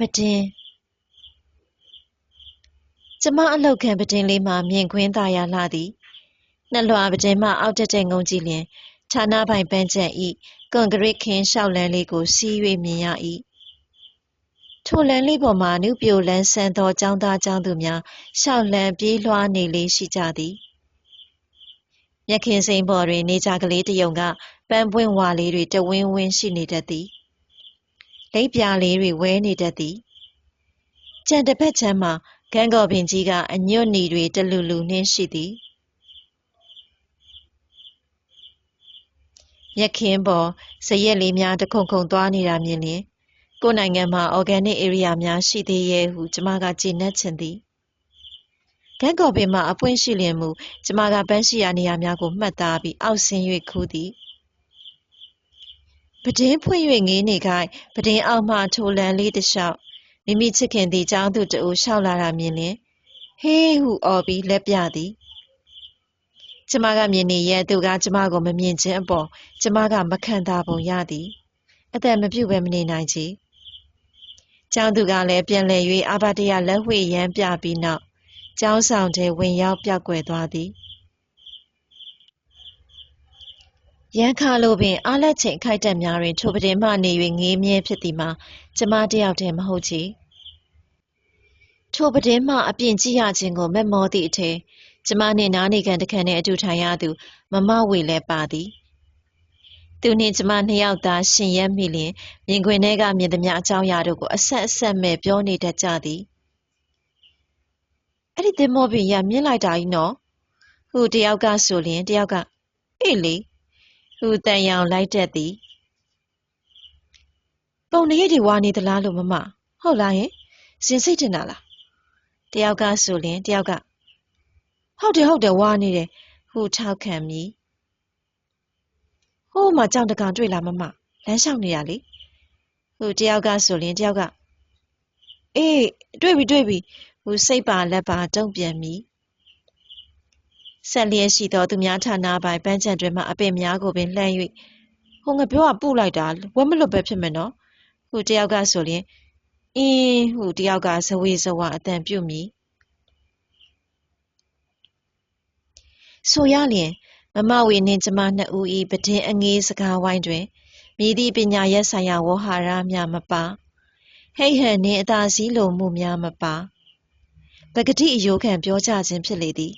ပတင်းကျမအလောက်ခံပတင်းလေးမှာမြင်ကွင်းသာယာလှသည်နှလွှာပတင်းမှအောက်တက်တဲ့ငုံကြည့်လျင်ဌာနပိုင်ပန်းချက်ဤကွန်ကရစ်ခင်းလျှောက်လန်းလေးကိုစီး၍မြင်ရ၏ထိုလမ်းလေးပေါ်မှာနုပြိုလန်းဆန်းသောကျောင်းသားကျောင်းသူများရှောက်လန်းပြေးလွှားနေလေးရှိကြသည်မြက်ခင်စိန်ပေါ်တွင် နေကြကလေးတယုံကပန်းပွင့်ဝါလေးတွေတဝင်းဝင်းရှိနေတတ်သည် လိပ်ပြာလေးတွေဝဲနေတတ်သည်ကြံတစ်ဖက်ချမ်းမှာကန်းကော်ပင်ကြီးကအညွတ်နီတွေတလူလူနှင်းရှိသည်မြက်ခင်းပေါ်ဇရက်လေးများတခုံခုံသွားနေတာမြင်လျင်ကိုယ်နိုင်ငံမှာ organic area များရှိသေးရဲ့ဟုကျမကကျေနပ်ချင်သည်ကန်းကော်ပင်မှာအပွင့်ရှိလျင်မူကျမကပန်းရှိရာနေရာများကိုမှတ်သားပြီးအောက်ဆင်း၍ခူးသည် ပဒင်းဖွင့်၍ငေးနေခိုက်ပဒင်းအောက်မှထိုလန်လေးတစ်လျှောက်မိမိချစ်ခင်သည့်ကျောင်းသူတူလျှောက်လာတာမြင်လျင်ဟေးဟုအော်ပြီးလက်ပြသည်ကျမကမြင်နေရဲ့သူကကျမကိုမမြင်ခြင်းအပေါ်ကျမကမခံတာပုံရသည်အသက်မပြုတ်ပဲမနေနိုင်ချေကျောင်းသူကလည်းပြန်လည်၍အာဘတရလက်ဝှေ့ရမ်းပြပြီးနောက်ကျောင်းဆောင်ထဲဝင်ရောက်ပြောက်ကွယ်သွားသည် ရန်ခါလိုပင်အားလက်ချိန်ခိုက်တက်များတွင်ထိုပတင်မှနေ၍ငေးမြဲဖြစ်သည်မှာကျမတယောက်တည်းမဟုတ်ချေထိုပတင်မှအပြင်ကြည့်ရခြင်းကိုမက်မောသည့်အထည်ကျမနှင့်နားနေခံတခန့်နှင့်အတူထိုင်ရသူမမဝေလည်းပါသည်သူနှင့်ကျမနှစ်ယောက်သာရှင်ရက်မိလျင်မြင်ခွင်ထဲကမြင်သမျှအကြောင်းအရာတို့ကိုအဆက်အဆက်မဲ့ပြောနေတတ်ကြသည်အဲ့ဒီသင်္ဘောပင်ရမြင်လိုက်တာကြီးနော်ဟူတယောက်ကဆိုလျင်တယောက်ကအေးလေ ဟူတန်ရောင်လိုက်တတ်သည်ပုံနရိပ်တွေဝါနေသလားလို့မမဟုတ်လားယင်စင်စိတ်တင်တာလားတယောက်ကဆိုလျင်တယောက်ကဟုတ်တယ်ဟုတ်တယ်ဝါနေတယ်ဟူထောက်ခံမည်ဟိုးမှာကြောင်တကောင်တွေ့လားမမလမ်းလျှောက်နေရလေဟူတယောက်ကဆိုလျင်တယောက်ကအေးတွေ့ပြီတွေ့ပြီဟူစိတ်ပါလက်ပါတုံ့ပြန်မည် ဆက်လျက်ရှိသောသူများဌာနပိုင်ပန်းချံတွင်မှအပင်များကိုပင်လှမ်း၍ဟိုငါပြောကပုလိုက်တာဝက်မလွတ်ပဲဖြစ်မယ်နော်ဟုတယောက်ကဆိုလျင်အင်းဟုတယောက်ကဇဝေဇဝအတန်ပြုတ်မိဆိုရလျင်မမဝေနှင့်ကျမနှစ်ဦး၏ပဒင်းအငေးစကားဝိုင်းတွင်မြည်သည့်ပညာရက်ဆိုင်ရာဝဟာရများမပါဟိတ်ဟန်နှင့်အသာစီးလိုမှုများမပါပဂတိအယိုးခံပြောကြခြင်းဖြစ်လေသည်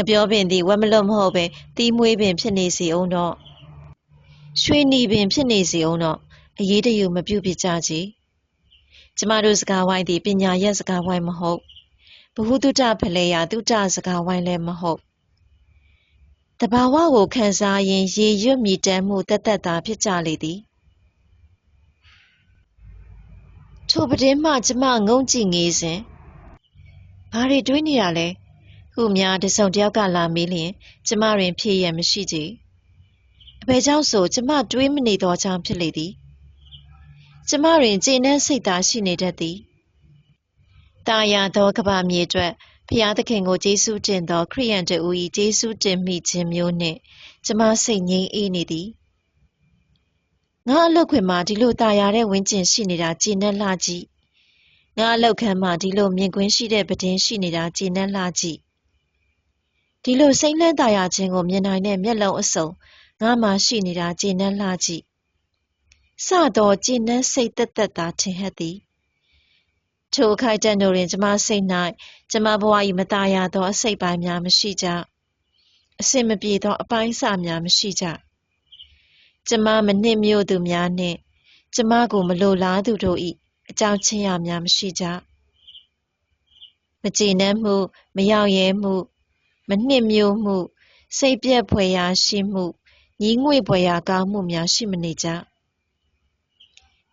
ငပြောပင်သည်ဝက်မလွတ်မဟုတ်ပဲတီးမွေးပင်ဖြစ်နေစီအောင်တော့ရွှေနီပင်ဖြစ်နေစီအောင်တော့အရေးတယူမပြုဖြစ်ကြကြကျမတို့စကားဝိုင်းသည်ပညာရက်စကားဝိုင်းမဟုတ်ဘဟုတုတဖလဲရာတုတစကားဝိုင်းလည်းမဟုတ်တဘာဝကိုခံစားရင်ရေရွတ်မြည်တမ်းမှုတက်တက်သာဖြစ်ကြလေသည်ထိုပတင်းမှကျမငုံကြည့်ငေးစဉ်ဘာတွေတွေးနေရလဲ ဟုများတစုံတယောက်ကလာမေးလျင် ကျမတွင် ဖြေရမရှိကြအဘယ်ကြောင့်ဆို ကျမတွေးမနေသောကြောင့်ဖြစ်လေသည်ကျမတွင်ကျေနပ်စိတ်သာရှိနေတတ်သည်တာယာသောကဘာမြေအတွက်ဖျားသခင်ကိုကျေးဇူးတင်သောခရိယန်တူ၏ကျေးဇူးတင်မိခြင်းမျိုးနှင့် ကျမစိတ်ငြိမ်းအေးနေသည်ငါအလုတ်ခွင်မှာဒီလိုတာယာတဲ့ဝင်းကျင်ရှိနေတာကျေနပ်လှကြည့်ငါအလုတ်ခန်းမှာဒီလိုမြင်ကွင်းရှိတဲ့ပဒင်းရှိနေတာကျေနပ်လှကြည့် ဒီလိုစိမ့်လန်းတာယာခြင်းကိုမြင်နိုင်တဲ့မျက်လုံးအစုံငါမှရှိနေတာကျေနပ်လှကြည့်စသောကျေနပ်စိတ်သက်သက်သာထင်ဟပ်သည်ထိုခိုက်တန်တို့တွင်ကျမစိတ်၌ကျမဘဝ၏မตายရသောအစိတ်ပိုင်းများမရှိကြအစင်မပြေသောအပိုင်းအစများမရှိကြကျမမနစ်မြို့သူများနှင့်ကျမကိုမလိုလားသူတို့၏အကြောင်းချင်းရများမရှိကြမကြည်နပ်မှုမရောက်ရဲမှု မနှစ်မြို့မှု စိတ်ပြက်ဖွယ်ရာရှိမှုညီးငွေ့ဖွယ်ရာကောင်းမှုများရှိမနေကြ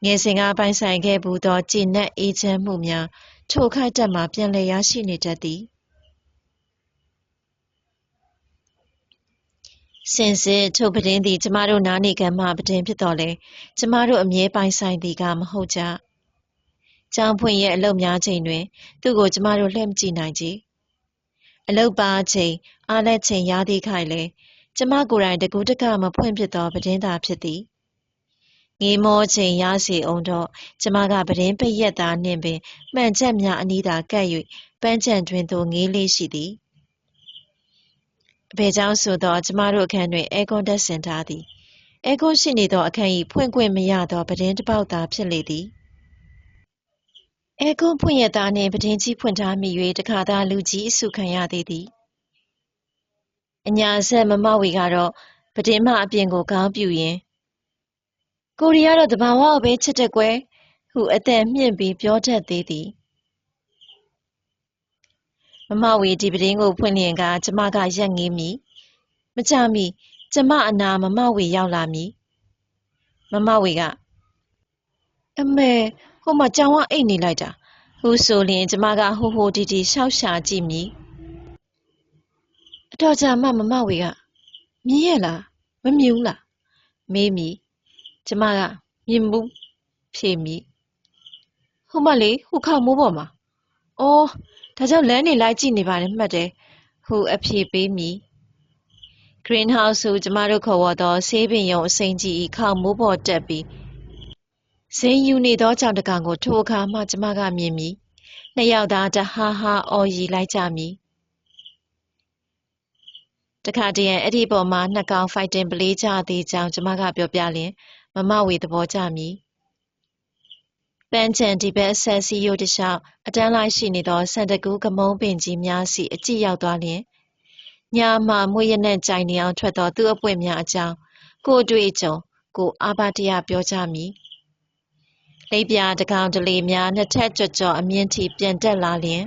ငယ်စဉ်ကပိုင်ဆိုင်ခဲ့ဘူးသောကြည်နပ်အေးချမ်းမှုများထိုခိုက်တက်မှပြန်လည်ရရှိနေတတ်သည်စင်စစ်ထိုပဒင်းသည်ကျမတို့နားနေကမှပဒင်းဖြစ်တော်လဲကျမတို့အမြဲပိုင်ဆိုင်သည်ကမဟုတ်ကြကျောင်းဖွင့်ရဲ့အလုပ်များချိန်တွင် သူ့ကိုကျမတို့လှည့်မကြည့်နိုင်ကြ အလုတ်ပါချိန်အားလက်ချိန်ရသည့်ခိုင်လေကျမကိုယ်တိုင်တကူးတကမဖွင့်ဖြစ်သောပဒင်းသာဖြစ်သည်ငေးမောချိန်ရစီအောင်တော့ကျမကပဒင်းပိတ်ရက်သားနှင့်ပင်မှန်ချက်များအနီးသာကပ်၍ပန်းချံတွင်သို့ငေးလေးရှိသည်အဘယ်ကြောင့်ဆိုတော့ကျမတို့အခန်းတွင်အဲကွန်တက်ဆင်ထားသည်အဲကွန်ရှိနေသောအခန်း၏ဖွင့်ခွင့်မရသောပဒင်းတစ်ပေါက်သာဖြစ်လေသည် အဲကွန်ဖွင့်ရသားနှင့်ပဒင်းကြီးဖွင့်ထားမိ၍တခါသာလူကြီးအစုခံရသေးသည်အညာဆက်မမဝီကတော့ပဒင်းမအပြင်ကိုခေါင်းပြူရင်းကိုရီကတော့တဘာဝကိုပဲချစ်တဲ့ကွယ်ဟုအသက်မြင့်ပြီးပြောတတ်သေးသည်မမဝီဒီပဒင်းကိုဖွင့်လျင်ကကျမကရက်ငေးမိမကြမီကျမအနာမမဝီရောက်လာမည်မမဝီကအမေ ဟိုမှာကြောင်ကအိတ်နေလိုက်တာဟူဆိုလျင်ကျမကဟိုဟိုတီတီရှောက်ရှာကြည့်မည်အတော်ကြာမှမမဝီကမြင်ရဲ့လားမမြင်ဘူးလားမေးမိကျမကမြင်ဘူးဖြေမိဟိုမလေးဟိုခေါမိုးပေါ်မှာအော်ဒါကြောင့်လမ်းနေလိုက်ကြည့်နေပါတယ်မှတ်တယ်ဟူအဖြေပေးမိ greenhouse ဟုကျမတို့ခေါ်ဝေါ်သောဆေးပင်ရုံအစိမ်းကြီး၏ခေါမိုးပေါ်တက်ပြီး ဇင်းယူနေသောကြောင်တကောင်ကိုထိုအခါမှကျမကမြင်မိနှစ်ယောက်သားတဟားဟားအော်ရီလိုက်ကြမိတခါတည်းအဲ့ဒီပေါ်မှာနှစ်ကောင် fighting ပလေးကြသေးကြောင်းကျမကပြောပြလျင်မမဝေသဘောကျမည်ပန်းချံဒီဘက်အဆက်စီယိုတလျှောက်အတန်းလိုက်ရှိနေသောစန္ဒကူးကမုံပင်ကြီးများစီအကြည့်ရောက်သွားလျင်ညာမှမွေးရနှံ့ကြိုင်နေအောင်ထွက်သောသူ့အပွင့်များအကြောင်းကိုအတွေ့အကြုံကိုအာဘတရပြောကြမည် လိပ်ပြတကောင်တလေများနှစ်ထက်ကြွကြော်အမြင့်ထိပြန်တက်လာလျင်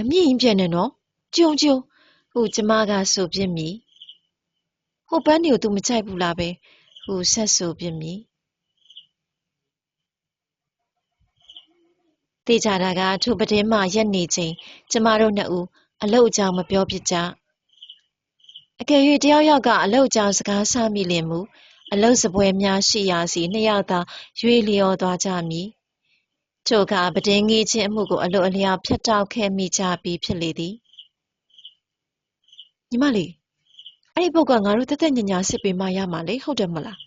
အမြင့်ရင်ပြန်နေနော်ကြုံကြုံဟုကျမကဆိုပြစ်မိဟိုပန်းတွေကို तू မကြိုက်ဘူးလားပဲဟုဆက်ဆိုပြစ်မိတေချာတာကထိုပတင်းမှရက်နေချိန်ကျမတို့နှစ်ဦးအလုတ်အကြောင်းမပြောဖြစ်ကြအကယ်၍တယောက်ယောက်ကအလုတ်အကြောင်းစကားဆမိလင်မူ အလုတ်စပွဲများရှိရာစီနှစ်ယောက်သာရွေလျော်သွားကြမည်ချို့ကပတင်းငေးခြင်းအမှုကိုအလွတ်အလျောက်ဖျက်တောက်ခဲ့မိကြပြီးဖြစ်လေသည်ညီမလေးအဲ့ဒီပုတ်ကငါတို့တက်တက်ညညာစစ်ပေးမှရမှာလေဟုတ်တယ်မလား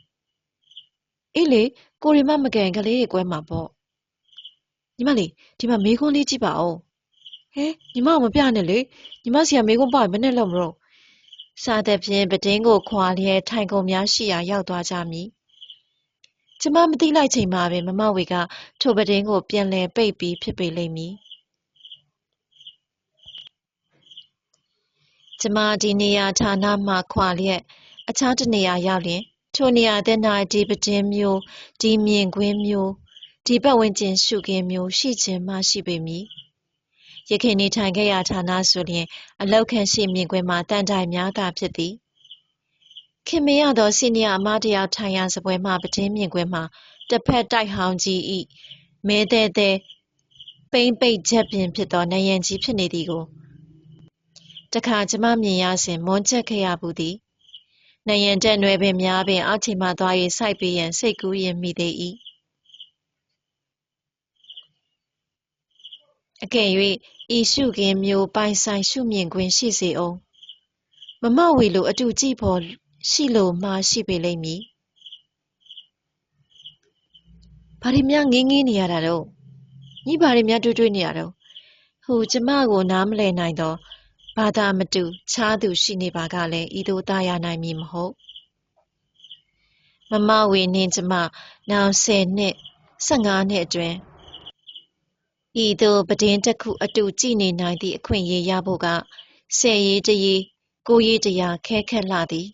အေးလေကိုရီမမကန်ကလေးတွေကွဲမှာပေါ့ညီမလေးဒီမှာမေးခွန်းလေးကြည့်ပါဦးဟဲညီမမပြနဲ့လေညီမစီကမေးခွန်းပါမနဲ့လောက်မလို့ စားတဲ့ဖြင့်ပတင်းကိုခွာလျက်ထိုင်ကုန်များရှိရာရောက်သွားကြမည်ကျမမသိလိုက်ချိန်မှာပင်မမဝေကထိုပတင်းကိုပြန်လည်ပိတ်ပြီးဖြစ်ပေလိမ့်မည်ကျမဒီနေရာဌာနမှခွာလျက်အခြားတနေရာရောက်လျင်ထိုနေရာတဲ့၌ဒီပတင်းမျိုးဒီမြင်ကွင်းမျိုးဒီပတ်ဝန်းကျင်ရှုခင်းမျိုးရှိခြင်းမှရှိပေမည် ရခင်နေထိုင်ခဲ့ရာဌာနဆိုလျင် အလောက်ခံရှိမြင်ကွင်းမှာတန်တိုင်များသာဖြစ်သည်ခင်မရသောစီနီယာအမတယောက်ထိုင်ရာစပွဲမှပတင်းမြင်ကွင်းမှာတစ်ဖက်တိုက်ဟောင်းကြီးဤမဲတဲ့တဲ့ပိမ့်ပိတ်ချက်ပင်ဖြစ်သောနယံကြီးဖြစ်နေသည်ကိုတခါကျမမြင်ရစဉ်မွန်းချက်ခဲ့ရဘူးသည်နယံတက်နွယ်ပင်များပင်အောက်ခြေမှသွား၍စိုက်ပေးရန်စိတ်ကူးရင်မိသေး၏ အကယ်၍ဤရှုခင်းမျိုးပိုင်ဆိုင်ရှုမြင်ခွင့်ရှိစေအောင်မမဝေလိုအတူကြည့်ဖို့ရှိလို့မှရှိပေလိမ့်မည်ဘာတွေများငင်းငင်းနေရတာတော့ညီဘာတွေများတွေ့တွေ့နေရတော့ဟူကျမကိုနားမလည်နိုင်တော့ဘာသာမတူခြားသူရှိနေပါကလည်းဤသို့သားရနိုင်မည်မဟုတ်မမဝေနှင့်ကျမနောက်10နှစ်15နှစ်အတွင်း ဤသို့ပဒင်းတစ်ခုအတူကြည့်နေနိုင်သည့်အခွင့်အရေးရဖို့ကဆယ်ရေးတရေးကိုရေးတရားခဲခက်လှသည်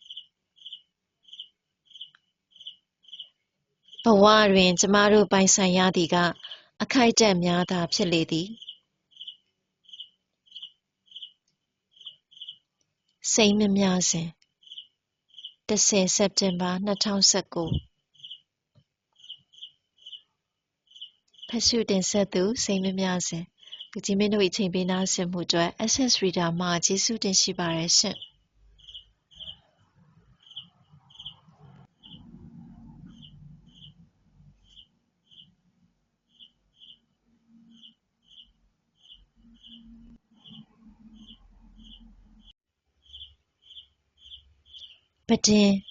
ဘဝတွင် ကျမတို့ပိုင်ဆိုင်ရသည်က အခိုက်အတန့်များသာဖြစ်လေသည်စိတ်မမြစဉ်10စက်တင်ဘာ2019 ဖတ်ရှုတင်ဆက်သူစိတ်မမြစဉ်လူကြီးမင်းတို့အချိန်ပေးနာဆင်မှုအတွက် Access Reader မှာကျေးဇူးတင်ရှိပါတယ်ရှင်ပဒင်း